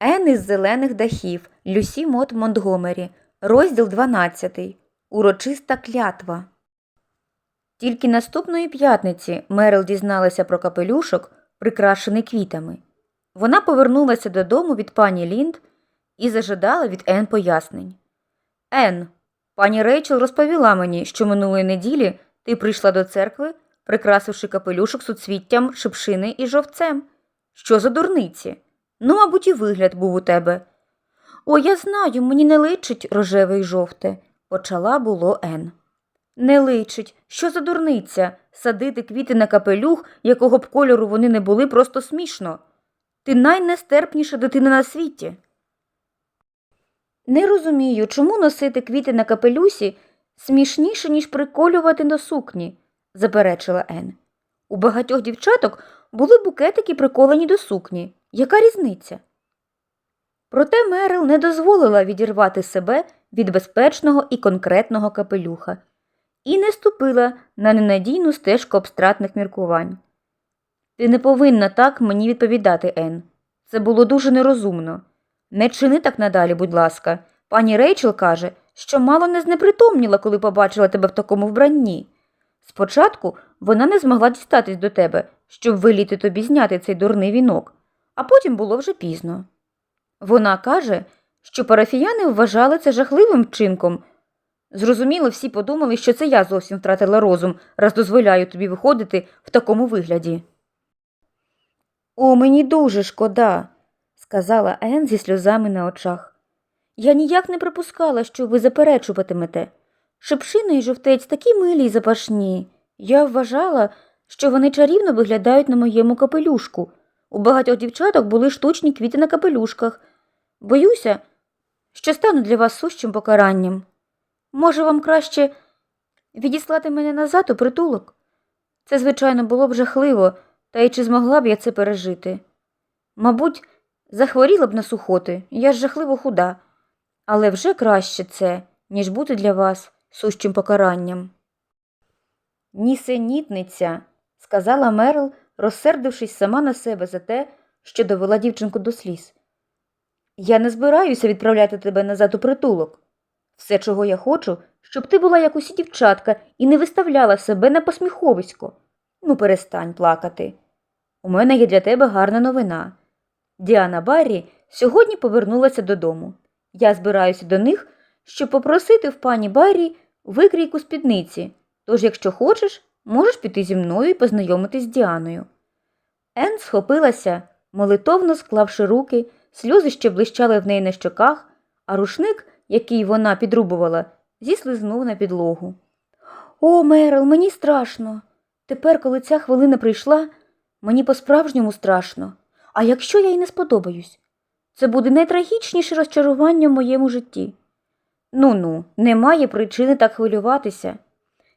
Ен із зелених дахів Люсі Мот Монтгомері, розділ 12. Урочиста клятва. Тільки наступної п'ятниці Мерил дізналася про капелюшок, прикрашений квітами. Вона повернулася додому від пані Лінд і зажадала від Ен пояснень. Ен, пані Рейчел розповіла мені, що минулої неділі ти прийшла до церкви, прикрасивши капелюшок суцвіттям, шипшини і жовцем. Що за дурниці? Ну, мабуть, і вигляд був у тебе. О, я знаю, мені не личить рожеве й жовте, почала було Ен. Не личить. Що за дурниця? Садити квіти на капелюх, якого б кольору вони не були, просто смішно. Ти найнестерпніша дитина на світі. Не розумію, чому носити квіти на капелюсі смішніше, ніж приколювати до сукні, заперечила Ен. У багатьох дівчаток були букетики приколені до сукні. Яка різниця? Проте Мерил не дозволила відірвати себе від безпечного і конкретного капелюха і не ступила на ненадійну стежку абстрактних міркувань. Ти не повинна так мені відповідати, Ен. Це було дуже нерозумно. Не чини так надалі, будь ласка. Пані Рейчел каже, що мало не знепритомніла, коли побачила тебе в такому вбранні. Спочатку вона не змогла дістатись до тебе, щоб веліти тобі зняти цей дурний вінок, а потім було вже пізно. Вона каже, що парафіяни вважали це жахливим вчинком. Зрозуміло, всі подумали, що це я зовсім втратила розум, раз дозволяю тобі виходити в такому вигляді. О, мені дуже шкода, сказала Ен зі сльозами на очах. Я ніяк не припускала, що ви заперечуватимете. Шипшина і жовтець такі милі й запашні. Я вважала, що вони чарівно виглядають на моєму капелюшку. У багатьох дівчаток були штучні квіти на капелюшках. Боюся, що стану для вас сущим покаранням. Може, вам краще відіслати мене назад у притулок? Це, звичайно, було б жахливо, та й чи змогла б я це пережити? Мабуть, захворіла б на сухоти, я ж жахливо худа, але вже краще це, ніж бути для вас сущим покаранням. Нісенітниця, сказала Мерл, розсердившись сама на себе за те, що довела дівчинку до сліз. Я не збираюся відправляти тебе назад у притулок. Все, чого я хочу, щоб ти була як усі дівчатка і не виставляла себе на посміховисько. Ну, перестань плакати. У мене є для тебе гарна новина. Діана Баррі сьогодні повернулася додому. Я збираюся до них, щоб попросити в пані Баррі викрійку спідниці, тож, якщо хочеш, можеш піти зі мною і познайомитись з Діаною. Ен схопилася, молитовно склавши руки, сльози ще блищали в неї на щоках, а рушник, який вона підрубувала, зіслизнув на підлогу. О, Мерил, мені страшно. Тепер, коли ця хвилина прийшла, мені по-справжньому страшно. А якщо я їй не сподобаюсь? Це буде найтрагічніше розчарування в моєму житті. Ну ну, немає причини так хвилюватися.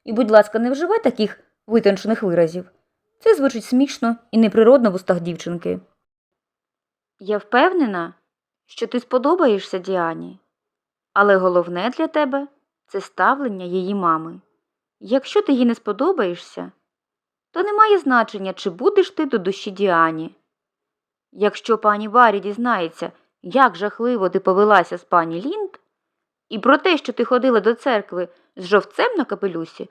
І, будь ласка, не вживай таких витончених виразів. Це звучить смішно і неприродно в устах дівчинки. Я впевнена, що ти сподобаєшся Діані, але головне для тебе це ставлення її мами. Якщо ти їй не сподобаєшся, то не має значення, чи будеш ти до душі Діані. Якщо пані Барі дізнається, як жахливо ти повелася з пані Лінд, і про те, що ти ходила до церкви з жовцем на капелюсі,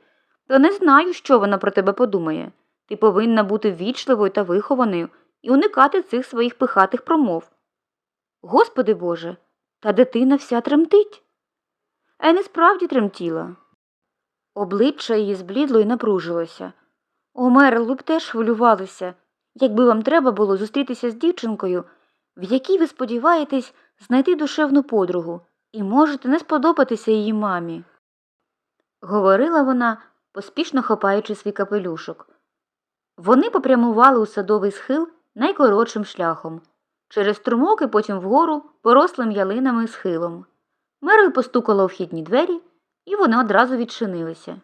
то не знаю, що вона про тебе подумає. Ти повинна бути ввічливою та вихованою і уникати цих своїх пихатих промов. Господи Боже, та дитина вся тремтить. Ен і справді тремтіла. Обличчя її зблідло і напружилося. О, Мерл, б теж хвилювалися, якби вам треба було зустрітися з дівчинкою, в якій ви сподіваєтесь знайти душевну подругу і можете не сподобатися її мамі. Говорила вона, поспішно хопаючи свій капелюшок. Вони попрямували у садовий схил найкоротшим шляхом, через струмок і потім вгору порослим ялинами схилом. Мерл постукала у вхідні двері, і вони одразу відчинилися.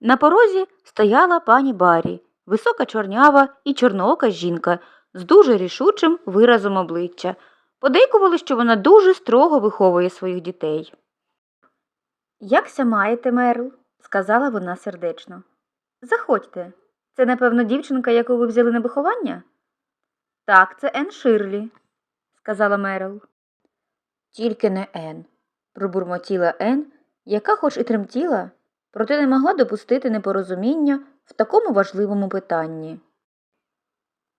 На порозі стояла пані Барі, висока чорнява і чорноока жінка з дуже рішучим виразом обличчя. Подейкували, що вона дуже строго виховує своїх дітей. Якся маєте, Мерл? сказала вона сердечно. Заходьте. Це, напевно, дівчинка, яку ви взяли на виховання? Так, це Ен Ширлі, сказала Мерил. Тільки не Ен, пробурмотіла Ен, яка хоч і тремтіла, проте не могла допустити непорозуміння в такому важливому питанні.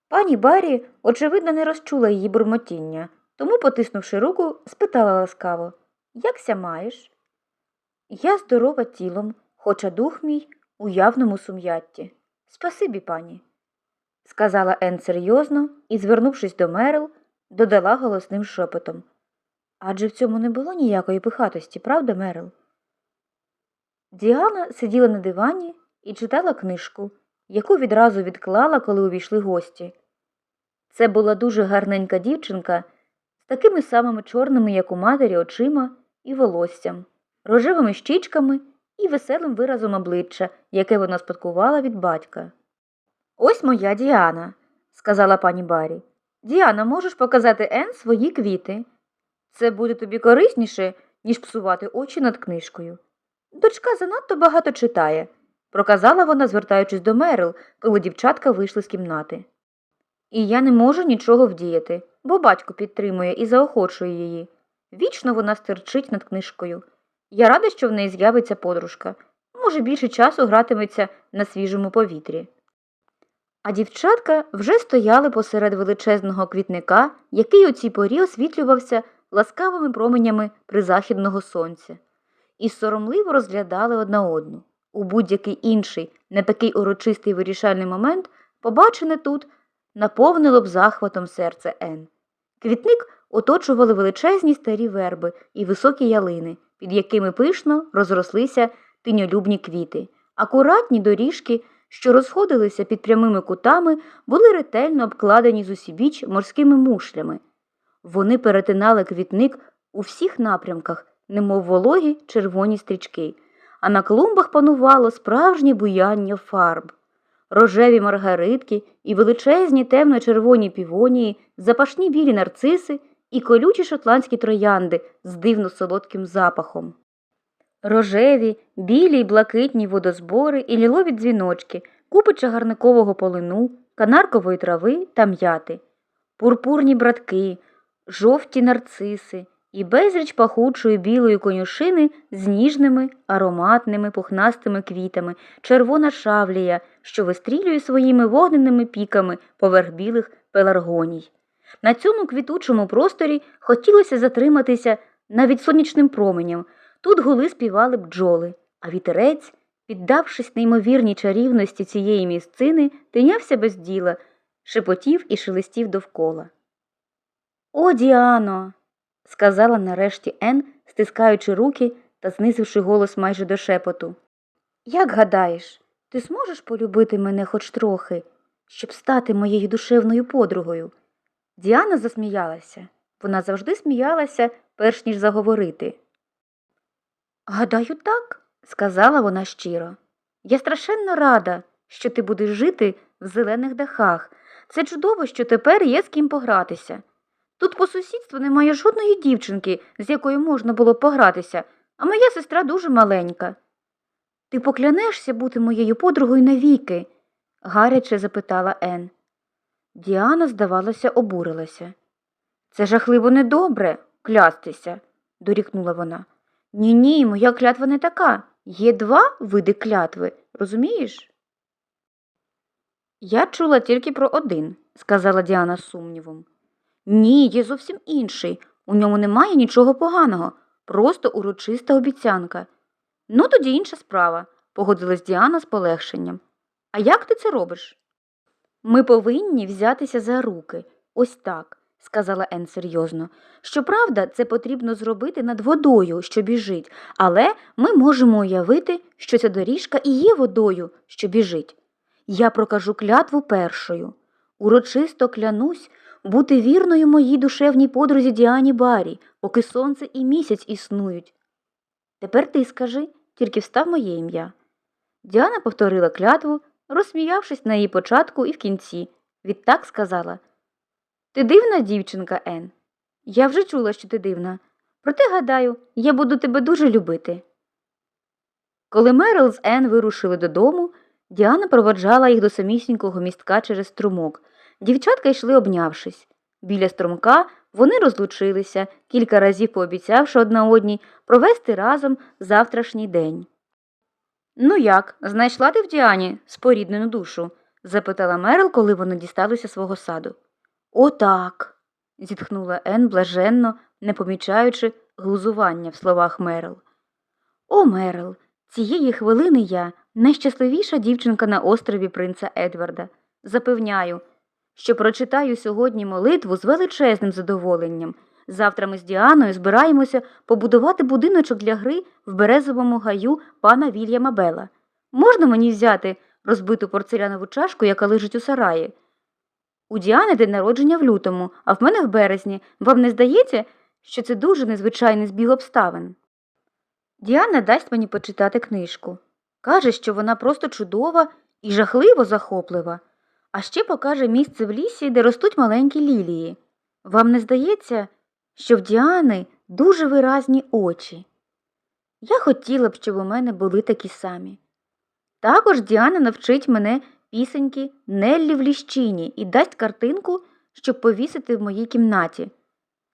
Пані Баррі, очевидно, не розчула її бурмотіння, тому, потиснувши руку, спитала ласкаво Якся маєш? Я здорова тілом, хоча дух мій у явному сум'ятті. Спасибі, пані, сказала Ен серйозно і, звернувшись до Мерил, додала голосним шепотом. Адже в цьому не було ніякої пихатості, правда, Мерил? Діана сиділа на дивані і читала книжку, яку відразу відклала, коли увійшли гості. Це була дуже гарненька дівчинка такими самими чорними, як у матері, очима і волоссям, рожевими щічками і веселим виразом обличчя, яке вона спадкувала від батька. Ось моя Діана, сказала пані Барі. Діана, можеш показати Ен свої квіти. Це буде тобі корисніше, ніж псувати очі над книжкою. Дочка занадто багато читає, проказала вона, звертаючись до Мерил, коли дівчатка вийшли з кімнати. І я не можу нічого вдіяти, бо батько підтримує і заохочує її. Вічно вона стерчить над книжкою. Я рада, що в неї з'явиться подружка. Може, більше часу гратиметься на свіжому повітрі. А дівчатка вже стояли посеред величезного квітника, який у цій порі освітлювався ласкавими променями призахідного сонця, і соромливо розглядали одна одну. У будь-який інший, не такий урочистий вирішальний момент, побачене тут наповнило б захватом серце Ен. Квітник оточували величезні старі верби і високі ялини, під якими пишно розрослися тиньолюбні квіти. Акуратні доріжки, що розходилися під прямими кутами, були ретельно обкладені з усібіч морськими мушлями. Вони перетинали квітник у всіх напрямках, немов вологі червоні стрічки, а на клумбах панувало справжнє буяння фарб. Рожеві маргаритки і величезні темно-червоні півонії, запашні білі нарциси і колючі шотландські троянди з дивно солодким запахом. Рожеві, білі й блакитні водозбори і лілові дзвіночки, купи чагарникового полину, канаркової трави та м'яти, пурпурні братки, жовті нарциси і безріч пахучої білої конюшини з ніжними, ароматними пухнастими квітами, червона шавлія, що вистрілює своїми вогненими піками поверх білих пеларгоній. На цьому квітучому просторі хотілося затриматися навіть сонячним променям. Тут гули співали бджоли, а вітерець, піддавшись неймовірній чарівності цієї місцини, тинявся без діла, шепотів і шелестів довкола. О, Діано, сказала нарешті Ен, стискаючи руки та знизивши голос майже до шепоту. Як гадаєш, ти зможеш полюбити мене хоч трохи, щоб стати моєю душевною подругою? Діана засміялася. Вона завжди сміялася, перш ніж заговорити. Гадаю, так, сказала вона щиро. Я страшенно рада, що ти будеш жити в зелених дахах. Це чудово, що тепер є з ким погратися. Тут по сусідству немає жодної дівчинки, з якою можна було погратися, а моя сестра дуже маленька. Ти поклянешся бути моєю подругою навіки? гаряче запитала Ен. Діана, здавалося, обурилася. Це жахливо недобре клястися, дорікнула вона. Ні, ні, моя клятва не така. Є два види клятви, розумієш? Я чула тільки про один, сказала Діана з сумнівом. Ні, є зовсім інший. У ньому немає нічого поганого, просто урочиста обіцянка. Ну, тоді інша справа, погодилась Діана з полегшенням. А як ти це робиш? Ми повинні взятися за руки. Ось так, сказала Ен серйозно. Щоправда, це потрібно зробити над водою, що біжить, але ми можемо уявити, що ця доріжка і є водою, що біжить. Я прокажу клятву першою. Урочисто клянусь бути вірною моїй душевній подрузі Діані Барі, поки сонце і місяць існують. Тепер ти скажи, тільки встав моє ім'я. Діана повторила клятву, розсміявшись на її початку і в кінці. Відтак сказала Ти дивна дівчинка, Ен. Я вже чула, що ти дивна. Проте, гадаю, я буду тебе дуже любити. Коли Мерил з Ен вирушили додому, Діана проводжала їх до самісінького містка через струмок. Дівчатка йшли обнявшись. Біля струмка Вони розлучилися, кілька разів пообіцявши одна одній провести разом завтрашній день. Ну як, знайшла ти в Діані споріднену душу? запитала Мерл, коли вони дісталися свого саду. Отак. зітхнула Ен блаженно, не помічаючи глузування в словах Мерл. О, Мерл, цієї хвилини я найщасливіша дівчинка на острові принца Едварда. Запевняю, що прочитаю сьогодні молитву з величезним задоволенням. Завтра ми з Діаною збираємося побудувати будиночок для гри в березовому гаю пана Вільяма Бела. Можна мені взяти розбиту порцелянову чашку, яка лежить у сараї? У Діани день народження в лютому, а в мене в березні. Вам не здається, що це дуже незвичайний збіг обставин? Діана дасть мені почитати книжку. Каже, що вона просто чудова і жахливо захоплива, а ще покаже місце в лісі, де ростуть маленькі лілії. Вам не здається, що в Діани дуже виразні очі? Я хотіла б, щоб у мене були такі самі. Також Діана навчить мене пісеньки Неллі в ліщині і дасть картинку, щоб повісити в моїй кімнаті.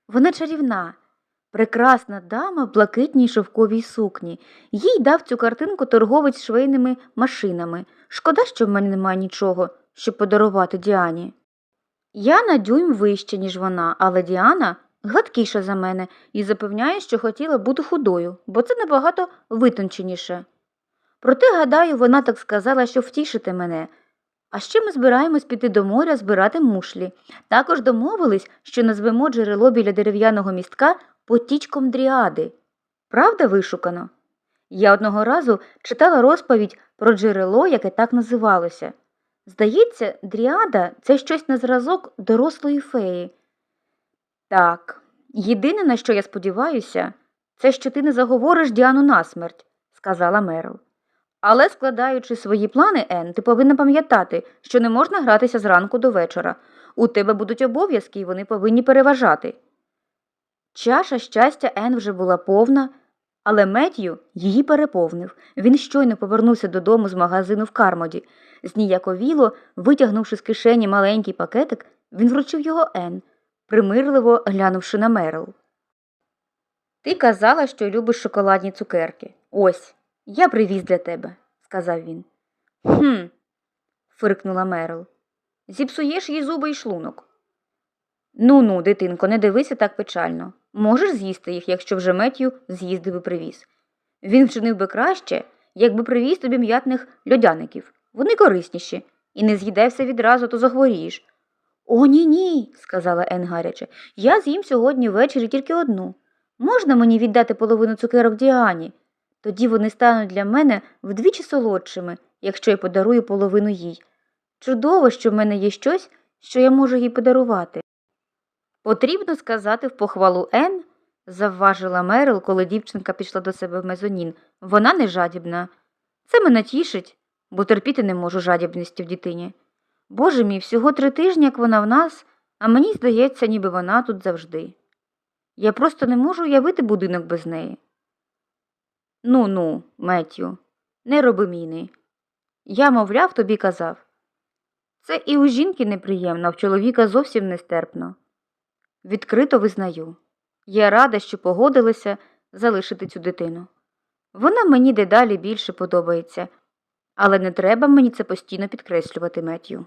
Вона чарівна, прекрасна дама в блакитній шовковій сукні. Їй дав цю картинку торговець швейними машинами. Шкода, що в мене немає нічого, щоб подарувати Діані. Я на дюйм вище, ніж вона, але Діана гладкіша за мене і запевняє, що хотіла бути худою, бо це набагато витонченіше. Проте, гадаю, вона так сказала, що втішити мене. А ще ми збираємось піти до моря збирати мушлі. Також домовились, що назвемо джерело біля дерев'яного містка потічком дріади. Правда вишукано? Я одного разу читала розповідь про джерело, яке так називалося. Здається, дріада це щось на зразок дорослої феї. Так, єдине, на що я сподіваюся, це що ти не заговориш Діану насмерть, сказала Мерл. Але, складаючи свої плани, Ен, ти повинна пам'ятати, що не можна гратися зранку до вечора. У тебе будуть обов'язки, і вони повинні переважати. Чаша щастя Ен вже була повна, але Меттью її переповнив. Він щойно повернувся додому з магазину в Кармоді. Зніяковіло, витягнувши з кишені маленький пакетик, він вручив його Ен, примирливо глянувши на Мерл. Ти казала, що любиш шоколадні цукерки. Ось, я привіз для тебе, сказав він. Хм. фиркнула Мерл. Зіпсуєш їй зуби і шлунок. Ну ну, дитинко, не дивися так печально. Можеш з'їсти їх, якщо вже Меттю з'їздив і привіз. Він вчинив би краще, якби привіз тобі м'ятних льодяників. Вони корисніші, і не з'їдай все відразу, то захворієш. О, ні, ні, сказала Ен гаряче. Я з'їм сьогодні ввечері тільки одну. Можна мені віддати половину цукерок Діані? Тоді вони стануть для мене вдвічі солодшими, якщо я подарую половину їй. Чудово, що в мене є щось, що я можу їй подарувати. Потрібно сказати в похвалу Ен, завважила Мерил, коли дівчинка пішла до себе в мезонін. Вона не жадібна. Це мене тішить, бо терпіти не можу жадібності в дитині. Боже мій, всього три тижні, як вона в нас, а мені здається, ніби вона тут завжди. Я просто не можу уявити будинок без неї. Ну ну, Меттю, не роби міни. Я, мовляв, тобі казав. Це і у жінки неприємно, в чоловіка зовсім нестерпно. Відкрито визнаю. Я рада, що погодилася залишити цю дитину. Вона мені дедалі більше подобається, але не треба мені це постійно підкреслювати, Меттю.